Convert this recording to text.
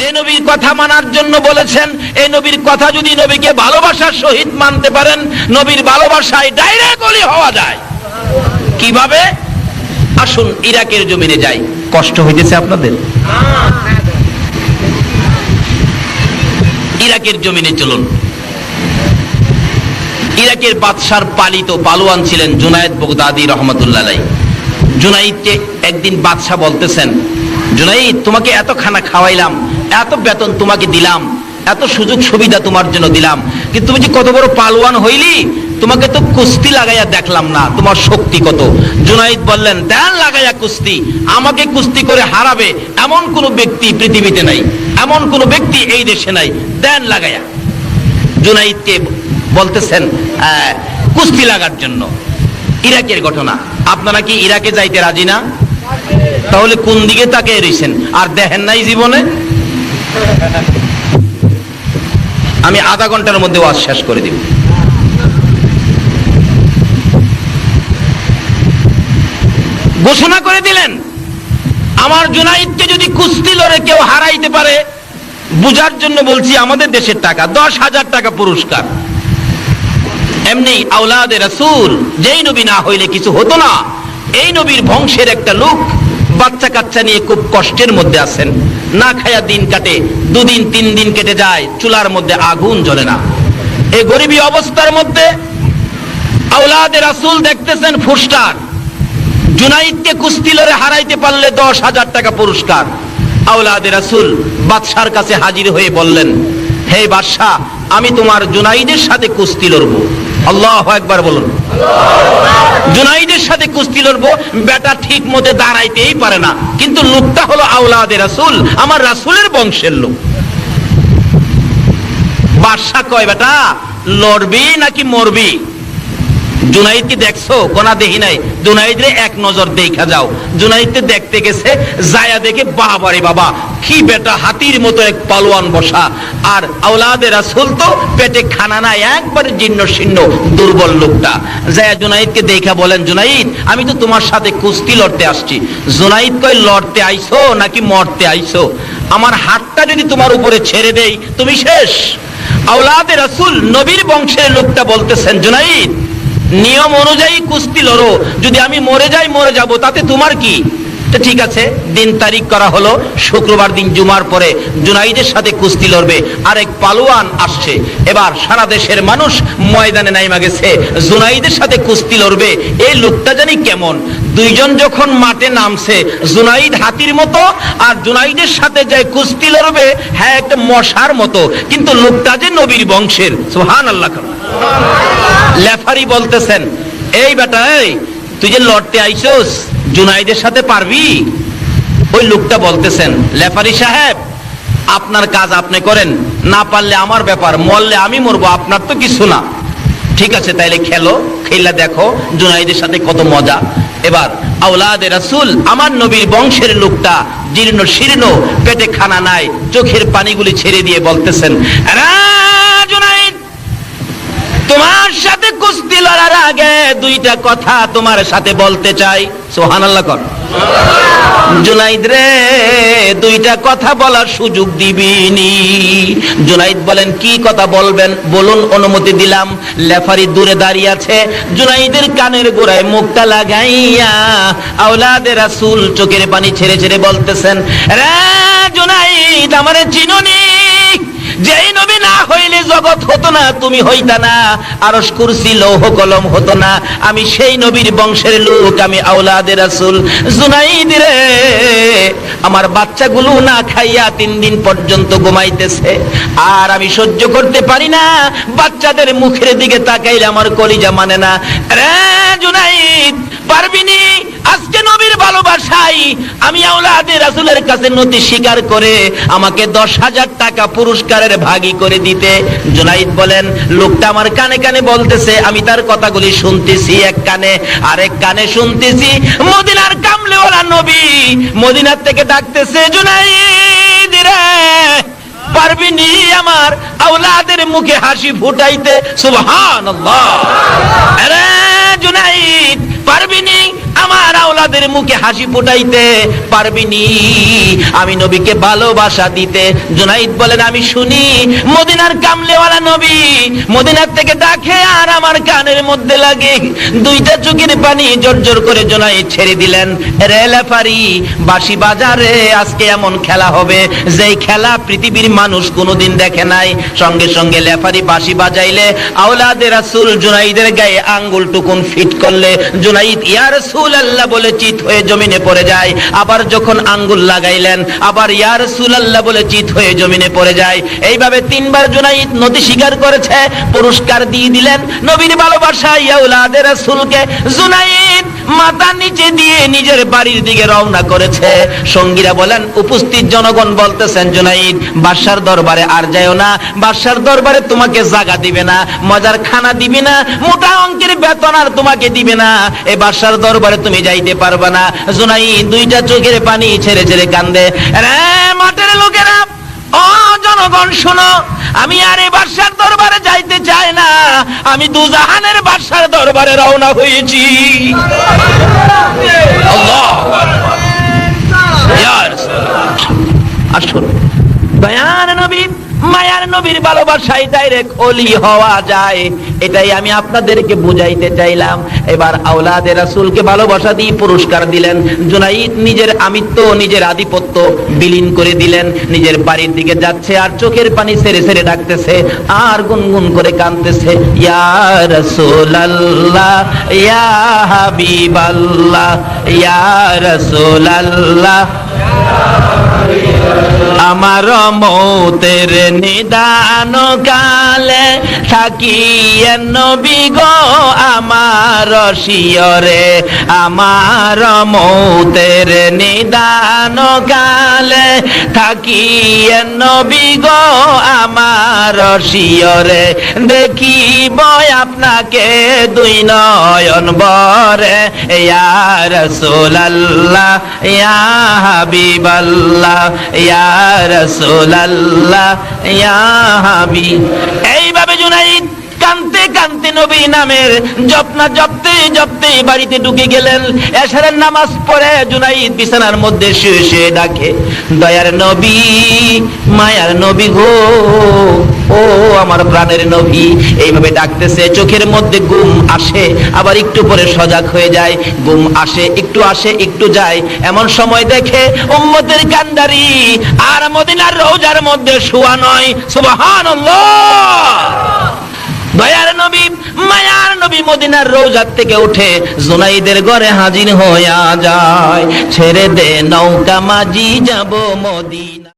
যে নবীর কথা মানার জন্য বলেছেন এই নবীর কথা যদি নবীকে ভালোবাসার সহিত মানতে পারেন, নবীর ভালোবাসায় ডাইরেক্ট অলি হওয়া যায়। কীভাবে? আসুন ইরাকের জমিনে যাই। কষ্ট হইতেছে আপনাদের? ইরাকের জমিনে চলুন। ইরাকের বাদশার পালিত পালোয়ান ছিলেন জুনায়েদ বগদাদি রহমতুল্লাহ জুনাইদকে একদিন বাদশাহ বলতেছেন, জুনাইদ, তোমাকে এত খানা খাওয়াইলাম এত বেতন তোমাকে দিলাম, এত সুযোগ সুবিধা তোমার জন্য দিলাম, কিন্তু তুমি যে কত বড় পালোয়ান হইলি, তোমাকে তো কুস্তি লাগাইয়া দেখলাম না, তোমার শক্তি কত? জুনাইদ বললেন, দেন লাগাইয়া কুস্তি, আমাকে কুস্তি করে হারাবে এমন কোন ব্যক্তি পৃথিবীতে নাই, এমন কোন ব্যক্তি এই দেশে নাই, দেন লাগাইয়া। জুনাইদকে বলতেছেন কুস্তি লাগার জন্য, ইরাকের ঘটনা, আপনারা কি ইরাকে যাইতে রাজি না? তাহলে কোন দিকে তাকে রইছেন? আর দেখেন নাই জীবনে? আমি আধা ঘণ্টার মধ্যে ওয়াজ শেষ করে দিব। ঘোষণা করে দিলেন, আমার জুনাইদকে যদি কুস্তি লড়ে কেউ হারাইতে পারে, বুঝার জন্য বলছি আমাদের দেশের টাকা, দশ হাজার টাকা পুরস্কার। এমনি আউলাদে রাসূল, যেই নবী না হইলে কিছু হতো না, এই নবীর বংশের একটা লোক বাচ্চা কাচ্চা নিয়ে খুব কষ্টের মধ্যে আছেন। না খায়া দিন কাটে, দুদিন তিন দিন কেটে যায়, চুলার মধ্যে আগুন জ্বলে না। এই গরিবী অবস্থার মধ্যে আউলাদে রাসূল দেখতেছেন ফুস্টার জুনাইদকে কুস্তি লড়ে হারাইতে পারলে দশ হাজার টাকা পুরস্কার। আউলাদে রাসূল বাদশার কাছে হাজির হয়ে বললেন, হে বাদশাহ, আমি তোমার জুনাইদের সাথে কুস্তি লড়বো। আল্লাহ একবার বলুন। জুনাইদের সাথে কুস্তি লড়বো, বেটা ঠিক মতে দাঁড়াইতেই পারে না। কিন্তু লোকটা হলো আউলাদে রাসূল, আমার রাসূলের বংশের লোক। বাদশা কয়, বেটা, লড়বি নাকি মরবি? দেখছ? কোনা দেখি নাই। এক নজর দেখা যাও। দেখতে গেছে জায়া দেখে বাবা, কি বেটা হাতির মতো এক পালোয়ান বসা। আর রাসূল তো পেটে খানা না একবারে জীর্ণ শীর্ণ, দুর্বল লোকটা। জায়া দেখা বলেন, জুনাইদ, আমি তো তোমার সাথে কুস্তি লড়তে আসছি। জুনাইদ কই লড়তে আইছো নাকি মরতে আইছো? আমার হাতটা যদি তোমার উপরে ছেড়ে দেই, তুমি শেষ। আওলাদে রাসূল নবীর বংশের লোকটা বলতেছেন, জুনাইদ নিয়ম অনুযায়ী কুস্তি লড়ো। যদি আমি মরে যাই, মরে যাব। তাতে তোমার কি? ঠিক আছে, দিন তারিখ করা হলো। শুক্রবার দিন জুমার পরে জুনাইদের সাথে কুস্তি লড়বে। আরেক পালোয়ান আসছে। এবার সারা দেশের মানুষ ময়দানে নাইমা গেছে। জুনাইদের সাথে কুস্তি লড়বে। এই লোকটা জানি কেমন? দুইজন যখন মাঠে নামছে, জুনাইদ হাতির মতো, আর জুনাইদের সাথে যে কুস্তি লড়বে হ্যাঁ একটা মশার মতো। কিন্তু লোকটা যে নবীর বংশের। সুহান আল্লাহ লেফারি বলতেছেন, এই বেটা তুই যে লড়তে আইছস জুনাইদের সাথে পারবি? ওই লোকটা বলতেছেন, লেফারি সাহেব, আপনার কাজ আপনি করেন, না পারলে আমার ব্যাপার, মরলে আমি মরবো, আপনার তো কিছু না। ঠিক আছে, তাইলে খেলো খেলা দেখো, জুনাইদের সাথে কত মজা। এবার আউলাদে রাসুল, আমার নবীর বংশের লোকটা, জীর্ণ শীর্ণ, পেটে খানা নাই, চোখের পানিগুলি ছেড়ে দিয়ে বলতেছেন জুনাইদ তোমার সাথে কুস্তি লড়ার আগে দুইটা কথা তোমার সাথে বলতে চাই। সোহান আল্লাহ কর। জুনাইদ রে, দুইটা কথা বলার সুযোগ জুনাইদ বলেন, কি কথা বলবেন? বলুন, অনুমতি দিলাম। লেফারি দূরে দাঁড়িয়ে আছে। জুনাইদের কানের গোড়ায় মুখটা লাগাইয়া আওলাদের রাসূল চোখের পানি ছেড়ে ছেড়ে বলতেছেন, রে জুনাইদ, আমারে চিনুনি যেই নবী না হইলে জগৎ হতো না, তুমি হইতা না। আরস কুরসি, লৌহ কলম হতো না। আমি সেই নবীর বংশের লোক, আমি আওলাদের রাসূল। জুনাইদ রে, আমার বাচ্চাগুলো না খাইয়া তিন দিন পর্যন্ত ঘুমাইতেছে। আর আমি সহ্য করতে পারি না। বাচ্চাদের মুখের দিকে তাকাইলে আমার কলিজা মানে না। রে জুনাইদ পারবিনি আজকে নবীর ভালোবাসাই আমি আওলাদে রাসুলের কাছে নতি স্বীকার করে আমাকে দশ হাজার টাকা পুরস্কারের ভাগী করে দিতে। জুনাইদ বলেন, লোকটা আমার কানে কানে বলতেছে, আমি তার কথাগুলি শুনতেছি এক কানে, আরেক কানে শুনতেছি। মদিনার কামলেওয়ালা নবী মদিনার থেকে ডাকতেছে, জুনাইদ রে পারবিনি আমার আওলাদের মুখে হাসি ফুটাইতে? সুবহানাল্লাহ। আরে জুনাইদ পারবিনি আমার আওলাদের মুখে হাসি ফুটাইতে পারবিনি। আমি নবীকে ভালোবাসা দিতে। জুনাইদ বলেন, আমি শুনি। মদিনার কামলেওয়ালা নবী মদিনার থেকে ডাকে আর আমার কানের মধ্যে লাগে। দুইটা চোখের পানি জোর করে জোনাইদ ছেড়ে দিলেন। রে লেফারি বাসি বাজারে আজকে এমন খেলা হবে। যেই খেলা পৃথিবীর মানুষ কোনোদিন দেখে নাই। সঙ্গে সঙ্গে লেফারি বাসি বাজাইলে আওলাদে রাসূল জুনাইদের গায়ে আঙ্গুল টুকুন ফিট করলে জুনাইদ, ইয়া রাসূল আল্লাহ বলে চিত হয়ে জমিনে পড়ে যায়। আবার যখন আঙ্গুল লাগাইলেন, আবার ইয়া রাসূল আল্লাহ বলে চিত হয়ে জমিনে পড়ে যায়। এইভাবে তিনবার জুনাইদ নদী স্বীকার করেছে, পুরস্কার দিয়ে দিলেন। নবীর ভালোবাসা ইয়াউলাদের রাসূলকে জুনাইদ মাথা নিচে দিয়ে নিজের বাড়ির দিকে রওনা করেছে। সঙ্গীরা বলেন, উপস্থিত জনগণ বলতেছেন, জুনাইদ, বাদশার দরবারে আর যায়ও না। বাদশার দরবারে তোমাকে জায়গা দিবে না, মজার খানা দিবে না, মোটা অঙ্কের বেতন আর তোমাকে দিবে না। এই বাদশার দরবারে তুমি যাইতে পারবে না। জুনাইদ দুইটা চোখের পানি ছেড়ে ছেড়ে কান্দে, রে, মাঠের লোকেরা, ও জনগণ, শোনো আমি আর এই বাদশার দরবারে যাইতে চাই না। আমি দুজাহানের বাদশার দরবারে রওনা হয়েছি। আল্লাহ। আসুন। দয়ার নবী মায়ার নবীর ভালোবাসায় ডাইরেক্ট অলি হওয়া যায়। এটাই আমি আপনাদেরকে বুঝাইতে চাইলাম। এবার আওলাদের রাসূলকে ভালোবাসা দিয়ে পুরস্কার দিলেন। জুনাইদ নিজের আমিত্ব, নিজের আধিপত্য বিলীন করে দিলেন। নিজের বাড়ির দিকে যাচ্ছে আর চোখের পানি ছেড়ে ছেড়ে ডাকতেছে, আর গুনগুন করে কাঁদতেছে, ইয়া রাসূলুল্লাহ, ইয়া হাবিবাল্লাহ, ইয়া রাসূলুল্লাহ। আমার মৌতের নিদান কালে থাকিয়ে নবী গো আমার শিয়রে। আমার মৌতের নিদান কালে থাকিয়ে নবী গো আমার শিয়রে। দেখিব আপনাকে দুই নয়ন বরে। ইয়া রাসূলুল্লাহ, ইয়া হাবিবাল্লাহ, ইয়া এইভাবে জুনাইদ কানতে কানতে নবী নামের জপনা জপতে জপতে বাড়িতে ঢুকে গেলেন। এশারের নামাজ পড়ে জুনাইদ বিছানার মধ্যে শুয়ে শুয়ে ডাকে, দয়ার নবী, মায়ার নবী গো ও আমার প্রাণের নবী, এইভাবে ডাকতেছে, চোখের মধ্যে ঘুম আসে, আবার একটু পরে সজাগ হয়ে যায়, ঘুম আসে, একটু আসে, একটু যায়। এমন সময় দেখে উম্মতের কান্ডারি আর মদিনার রোজার মধ্যে শোয়া নয়। সুবহানাল্লাহ! দয়ার নবী, মায়ার নবী মদিনার রোজার থেকে উঠে জুনাইদের ঘরে হাজির হইয়া যায়। ছেড়ে দে, নৌকা মাঝি যাব মদিনা।